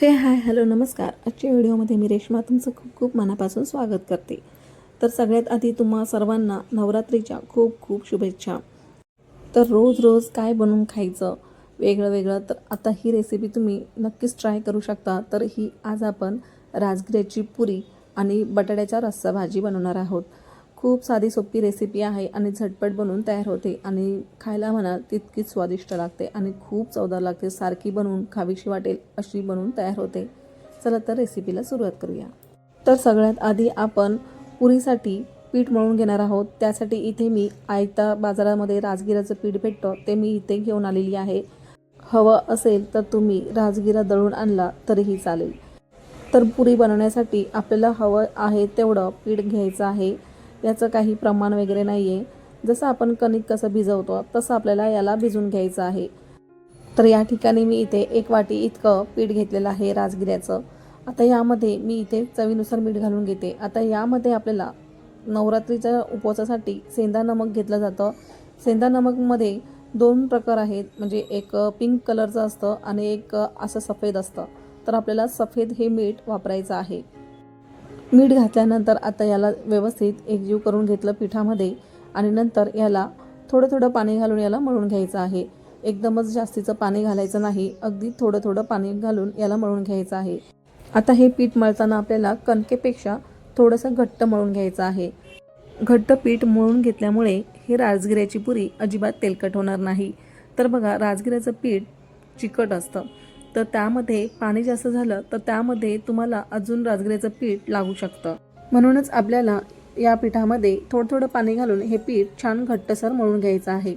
हे hi hello नमस्कार. आजच्या व्हिडिओमध्ये मी रेश्मा तुमचं खूप खूप मनापासून स्वागत करते. तर सगळ्यात आधी तुम्हा सर्वांना नवरात्रीच्या खूप खूप शुभेच्छा. तर रोज रोज काय बनवून खायचं वेगळं वेगळं तर आता ही रेसिपी तुम्ही नक्कीच ट्राय करू शकता. तर ही आज आपण राजगिऱ्याची पुरी आणि बटाट्याच्या रस्सा भाजी बनवणार आहोत. खूप साधी सोपी रेसिपी आहे आणि झटपट बनवून तयार होते. आणि खायला म्हणा तितकीच स्वादिष्ट लागते आणि खूप चवदार लागते. सारखी बनवून खावीशी वाटेल अशी बनवून तयार होते. चला तर रेसिपीला सुरुवात करूया. तर सगळ्यात आधी आपण पुरीसाठी पीठ मळून घेणार आहोत. त्यासाठी इथे मी आयता बाजारामध्ये राजगिराचं पीठ भेटतं. ते मी इथे घेऊन आलेली आहे. हवं असेल तर तुम्ही राजगिरा दळून आणला तरीही चालेल. तर पुरी बनवण्यासाठी आपल्याला हवं आहे तेवढं पीठ घ्यायचं आहे. याचं काही प्रमाण वगैरे नाही आहे जसं आपण कणिक कसं भिजवतो तसं आपल्याला याला भिजून घ्यायचं आहे. तर या ठिकाणी मी इथे एक वाटी इतकं पीठ घेतलेलं आहे राजगिऱ्याचं. आता यामध्ये मी इथे चवीनुसार मीठ घालून घेते. आता यामध्ये आपल्याला नवरात्रीच्या उपवासासाठी सेंदा नमक घेतलं जातं. सेंदा नमकमध्ये दोन प्रकार आहेत. म्हणजे एक पिंक कलरचं असतं आणि एक असं सफेद असतं. तर आपल्याला सफेद हे मीठ वापरायचं आहे. मीठ घातल्यानंतर आता याला व्यवस्थित एकजीव करून घेतलं पिठामध्ये आणि नंतर याला थोडं थोडं पाणी घालून याला मळून घ्यायचं आहे. एकदमच जास्तीचं पाणी घालायचं नाही. अगदी थोडं थोडं पाणी घालून याला मळून घ्यायचं आहे. आता हे पीठ मळताना आपल्याला कणकेपेक्षा थोडंसं घट्ट मळून घ्यायचं आहे. घट्ट पीठ मळून घेतल्यामुळे हे राजगिऱ्याची पुरी अजिबात तेलकट होणार नाही. तर बघा राजगिऱ्याचं पीठ चिकट असतं. तर त्यामध्ये पाणी जास्त झालं तर त्यामध्ये तुम्हाला अजून राजगिऱ्याचं पीठ लागू शकतं. म्हणूनच आपल्याला या पिठामध्ये थोडं थोडं पाणी घालून हे पीठ छान घट्टसर मळून घ्यायचं आहे.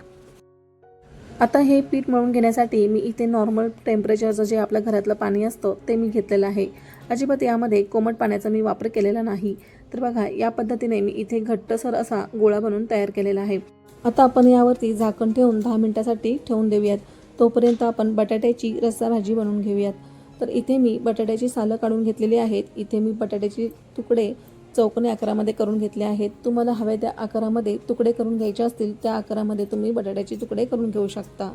आता हे पीठ मळून घेण्यासाठी मी इथे नॉर्मल टेम्परेचरचं जे आपल्या घरातलं पाणी असतं ते मी घेतलेलं आहे. अजिबात यामध्ये कोमट पाण्याचा मी वापर केलेला नाही. तर बघा या पद्धतीने मी इथे घट्टसर असा गोळा बनवून तयार केलेला आहे. आता आपण यावरती झाकण ठेवून दहा मिनिटासाठी ठेवून देऊयात. तोपर्यंत आपण बटाट्याची रस्सा भाजी बनवून घेऊयात. तर इथे मी बटाट्याची सालं काढून घेतलेली आहेत. इथे मी बटाट्याचे तुकडे चौकोनी आकारामध्ये करून घेतले आहेत. तुम्हाला हव्या त्या आकारामध्ये तुकडे करून घ्यायचे असतील त्या आकारामध्ये तुम्ही बटाट्याचे तुकडे करून घेऊ शकता.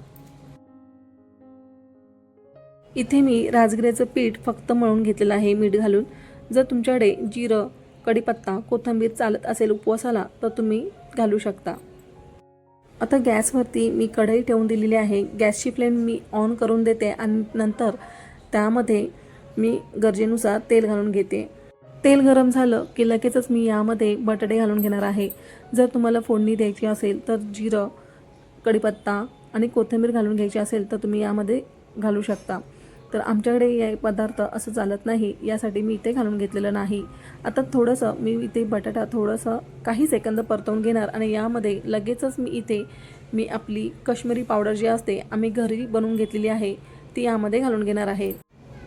इथे मी राजगिऱ्याचं पीठ फक्त मळून घेतलेलं आहे मीठ घालून. जर तुमच्याकडे जिरं कढीपत्ता कोथिंबीर चालत असेल उपवासाला तर तुम्ही घालू शकता. आता गॅसवरती मी कढई ठेवून दिलेली आहे. गॅसची फ्लेम मी ऑन करून देते आणि नंतर त्यामध्ये मी गरजेनुसार तेल घालून घेते. तेल गरम झालं की लगेचच मी यामध्ये बटाटे घालून घेणार आहे. जर तुम्हाला फोडणी द्यायची असेल तर जिरं कढीपत्ता आणि कोथिंबीर घालून घ्यायची असेल तर तुम्ही यामध्ये घालू शकता. तर आमच्याकडे हे पदार्थ असं चालत नाही यासाठी मी इथे घालून घेतलेलं नाही. आता थोडंसं मी इथे बटाटा थोडंसं काही सेकंद परतवून घेणार आणि यामध्ये लगेचच मी इथे मी आपली कश्मीरी पावडर जी असते आम्ही घरी बनवून घेतलेली आहे ती यामध्ये घालून घेणार आहे.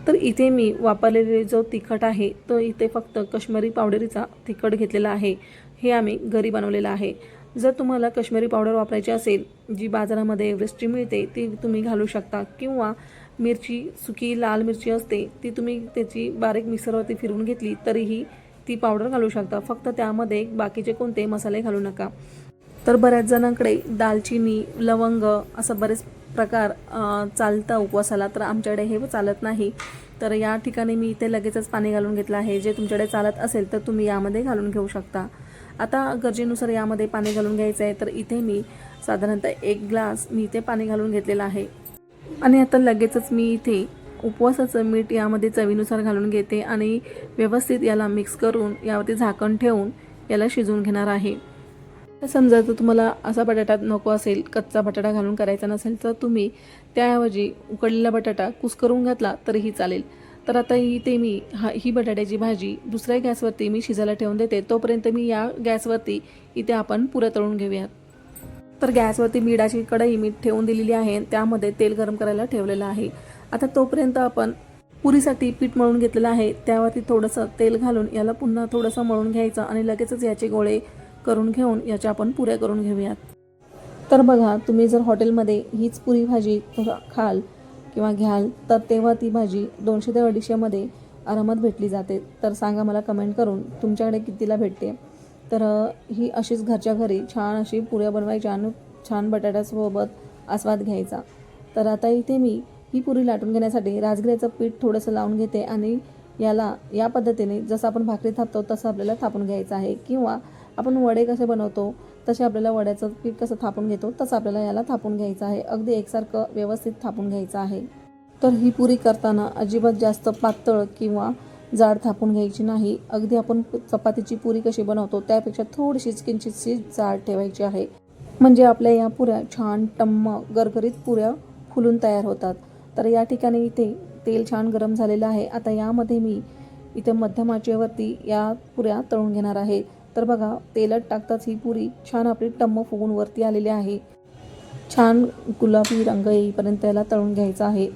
तर इथे मी वापरलेले जो तिखट आहे तो इथे फक्त कश्मीरी पावडरीचा तिखट घेतलेला आहे हे आम्ही घरी बनवलेलं आहे. जर तुम्हाला कश्मीरी पावडर वापरायची असेल जी बाजारामध्ये एव्हरेस्टची मिळते ती तुम्ही घालू शकता किंवा मिरची सुकी लाल मिरची असते ती तुम्ही त्याची बारीक मिक्सरवरती फिरवून घेतली तरीही ती पावडर घालू शकता. फक्त त्यामध्ये बाकीचे कोणते मसाले घालू नका. तर बऱ्याच जणांकडे दालचिनी लवंग असं बरेच प्रकार चालतं उपवासाला तर आमच्याकडे हे चालत नाही. तर या ठिकाणी मी इथे लगेचच पाणी घालून घेतलं आहे. जे तुमच्याकडे चालत असेल तर तुम्ही यामध्ये घालून घेऊ शकता. आता गरजेनुसार यामध्ये पाणी घालून घ्यायचं आहे तर इथे मी साधारणतः एक ग्लास मी इथे पाणी घालून घेतलेलं आहे. आणि आता लगेचच मी इथे उपवासाचं मीठ यामध्ये चवीनुसार घालून घेते आणि व्यवस्थित याला मिक्स करून यावरती झाकण ठेवून याला शिजवून घेणार आहे. समजा जर तुम्हाला असा बटाटा नको असेल कच्चा बटाटा घालून करायचा नसेल तर तुम्ही त्याऐवजी उकडलेला बटाटा कुस्करून घातला तरीही चालेल. तर आता इथे मी हा ही बटाट्याची भाजी दुसऱ्या गॅसवरती मी शिजायला ठेवून देते. तोपर्यंत मी या गॅसवरती इथे आपण पुरं तळून घेऊयात. तर गॅसवरती मीठाची कढई मीठ ठेवून दिलेली आहे. त्यामध्ये तेल गरम करायला ठेवलेलं आहे. आता तोपर्यंत आपण पुरीसाठी पीठ मळून घेतलेलं आहे. त्यावरती थोडंसं तेल घालून याला पुन्हा थोडंसं मळून घ्यायचं आणि लगेचच याचे गोळे करून घेऊन याच्या आपण पुऱ्या करून घेऊयात. तर बघा तुम्ही जर हॉटेलमध्ये हीच पुरी भाजी खाल किंवा घ्याल तर तेव्हा ती भाजी दोनशे ते अडीचशेमध्ये आरामात भेटली जाते. तर सांगा मला कमेंट करून तुमच्याकडे कितीला भेटते? तर ही अशीच घरच्या घरी छान अशी पुऱ्या बनवायच्या आणि छान बटाट्यासोबत आस्वाद घ्यायचा. तर आता इथे मी ही पुरी लाटून घेण्यासाठी राजगिऱ्याचं पीठ थोडंसं लावून घेते आणि याला या पद्धतीने जसं आपण भाकरी थापतो तसं आपल्याला थापून घ्यायचं आहे. किंवा आपण वडे कसे बनवतो तसे आपल्याला वड्याचं पीठ कसं थापून घेतो तसं आपल्याला याला थापून घ्यायचं आहे. अगदी एकसारखं व्यवस्थित थापून घ्यायचं आहे. तर ही पुरी करताना अजिबात जास्त पातळ किंवा जाड थापून घ्यायची नाही. अगदी आपण चपातीची पुरी कशी बनवतो त्यापेक्षा थोडीशीच किंचितशी जाड ठेवायची आहे. म्हणजे आपल्या या पुऱ्या छान टम्म गरगरीत पुऱ्या फुलून तयार होतात. तर या ठिकाणी इथे तेल छान गरम झालेलं आहे. आता यामध्ये मी इथे मध्यम आचेवरती या पुऱ्या तळून घेणार आहे. तर बघा तेलात टाकताच ही पुरी छान आपली टम्म फुगून वरती आलेली आहे. छान गुलाबी रंग येईपर्यंत याला तळून घ्यायचा आहे.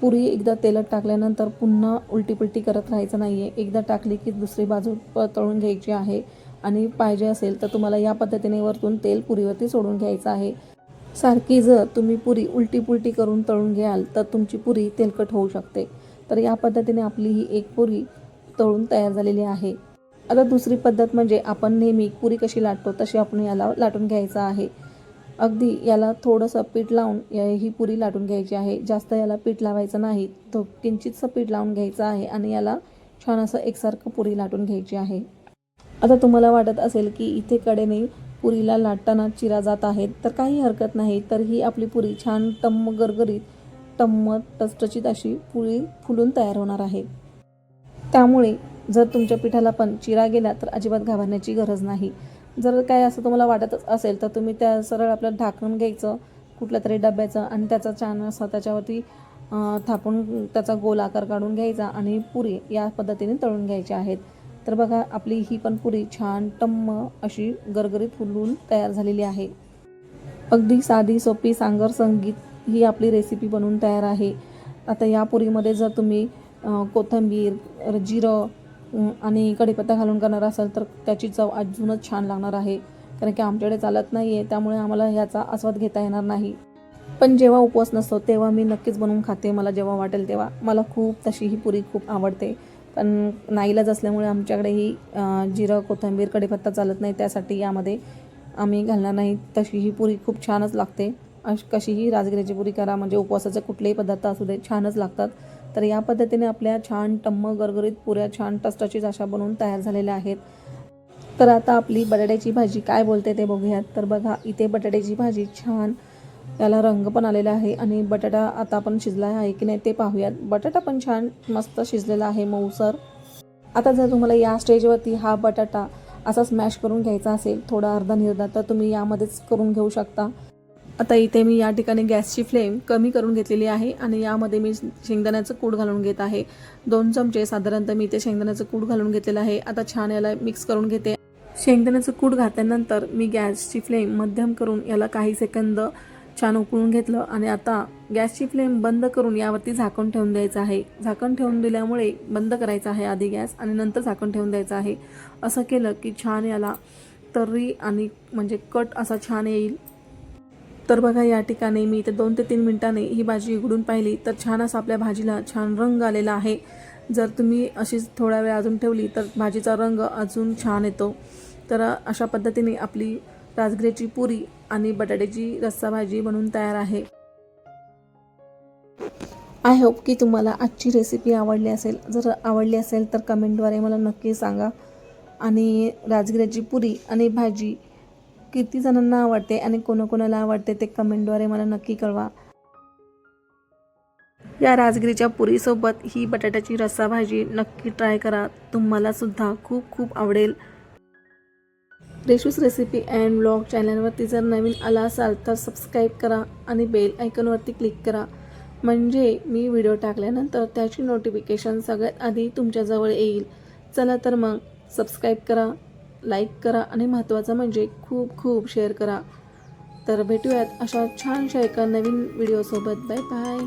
पुरी एकदा तेलात टाकल्यानंतर पुन्हा उलटीपुलटी करत राहायचं नाही आहे एकदा टाकली की दुसरी बाजू तळून घ्यायची आहे आणि पाहिजे असेल तर तुम्हाला या पद्धतीने वरतून तेल पुरीवरती सोडून घ्यायचं आहे. सारखी जर तुम्ही पुरी उलटी पुलटी करून तळून घ्याल तर तुमची पुरी तेलकट होऊ शकते. तर या पद्धतीने आपली ही एक पुरी तळून तयार झालेली आहे. आता दुसरी पद्धत म्हणजे आपण नेहमी पुरी कशी लाटतो तशी आपण याला लाटून घ्यायचं आहे. अगदी याला थोडंसं पीठ लावून या- ही पुरी लाटून घ्यायची आहे. जास्त याला पीठ लावायचं नाही. तो किंचितसं पीठ लावून घ्यायचं आहे आणि याला छान असं एकसारखं पुरी लाटून घ्यायची आहे. आता तुम्हाला वाटत असेल की इथे कडेने पुरीला लाटताना चिरा जात आहेत तर काही हरकत नाही. तर ही आपली पुरी छान टम्म गरगरीत टम्म टचटचीत अशी पुरी फुलून तयार होणार आहे. त्यामुळे जर तुमच्या पिठाला पण चिरा गेला तर अजिबात घाबरण्याची गरज नाही. जर काय असं तुम्हाला वाटतच असेल तर तुम्ही त्या सरळ आपलं ढाकून घ्यायचं कुठल्या तरी डब्याचं आणि त्याचा छान असा त्याच्यावरती थापून त्याचा गोल आकार काढून घ्यायचा आणि पुरी या पद्धतीने तळून घ्यायच्या आहेत. तर बघा आपली ही पण पुरी छान टम्म अशी गरगरीत फुलून तयार झालेली आहे. अगदी साधी सोपी सांगर संगीत ही आपली रेसिपी बनवून तयार आहे. आता या पुरीमध्ये जर तुम्ही कोथंबीर कोथिंबीर जिरं आणि कढीपत्ता घालून करणार असाल तर त्याची चव अजूनच छान लागणार आहे. कारण की आमच्याकडे चालत नाही आहे त्यामुळे आम्हाला ह्याचा आस्वाद घेता येणार नाही. पण जेव्हा उपवास नसतो तेव्हा मी नक्कीच बनवून खाते मला जेव्हा वाटेल तेव्हा. मला खूप तशी ही पुरी खूप आवडते. पण नाईलाज असल्यामुळे आमच्याकडे ही जिरं कोथिंबीर कढीपत्ता चालत नाही त्यासाठी यामध्ये आम्ही घालणार नाही. तशी ही पुरी खूप छानच लागते. अश कशीही राजगिऱ्याची पुरी करा म्हणजे उपवासाचे कुठलेही पदार्थ असू दे छानच लागतात. तर या पद्धतीने आपल्या छान टम्म गरगरीत पुऱ्या छान टचटचीत अशा बनवून तयार झालेल्या आहेत. तर आता आपली बटाट्याची भाजी काय बोलते ते बघूयात. तर बघा इथे बटाट्याची भाजी छान याला रंग पण आलेला आहे आणि बटाटा आता आपण शिजला आहे की नाही ते पाहूयात. बटाटा पण छान मस्त शिजलेला आहे मऊसर. आता जर तुम्हाला या स्टेजवरती हा बटाटा असा स्मॅश करून घ्यायचा असेल थोडा अर्धा निर्धा तर तुम्ही यामध्येच करून घेऊ शकता. आता इथे मी या ठिकाणी गॅसची फ्लेम कमी करून घेतलेली आहे आणि यामध्ये मी शेंगदाण्याचं कूड घालून घेत आहे. दोन चमचे साधारणतः मी इथे शेंगदाण्याचं कूड घालून घेतलेलं आहे. आता छान याला मिक्स करून घेते. शेंगदाण्याचं कूड घातल्यानंतर मी गॅसची फ्लेम मध्यम करून याला काही सेकंद छान उकळून घेतलं आणि आता गॅसची फ्लेम बंद करून यावरती झाकण ठेवून द्यायचं आहे. झाकण ठेवून दिल्यामुळे बंद करायचं आहे आधी गॅस आणि नंतर झाकण ठेवून द्यायचं आहे. असं केलं की छान याला तर्री आणि म्हणजे कट असा छान येईल. तर बघा या ठिकाणी मी इथे दोन ते तीन मिनटाने ही भाजी उघडून पाहिली. तर छान असा आपल्या भाजीला छान रंग आलेला आहे. जर तुम्ही अशीच थोडा वेळ अजून ठेवली तर भाजीचा रंग अजून छान येतो. तर अशा पद्धतीने आपली राजगिऱ्याची पुरी आणि बटाट्याची रस्सा भाजी बनवून तयार आहे. आय होप की तुम्हाला आजची रेसिपी आवडली असेल. जर आवडली असेल तर कमेंटद्वारे मला नक्की सांगा. आणि राजगिऱ्याची पुरी आणि भाजी किती जणांना आवडते आणि कोणाकोणाला आवडते ते कमेंटद्वारे मला नक्की कळवा. या राजगिरीच्या पुरीसोबत ही बटाट्याची रस्सा भाजी नक्की ट्राय करा. तुम्हाला सुद्धा खूप खूप आवडेल. रेशूस रेसिपी अँड ब्लॉग चॅनलवरती जर नवीन आला असाल तर सबस्क्राईब करा आणि बेल आयकॉनवरती क्लिक करा. म्हणजे मी व्हिडिओ टाकल्यानंतर त्याची नोटिफिकेशन सगळ्यात आधी तुमच्याजवळ येईल. चला तर मग सबस्क्राईब करा. लाईक करा आणि महत्त्वाचं म्हणजे खूप खूप शेअर करा. तर भेटूयात अशा छानशा एका नवीन व्हिडिओसोबत बाय बाय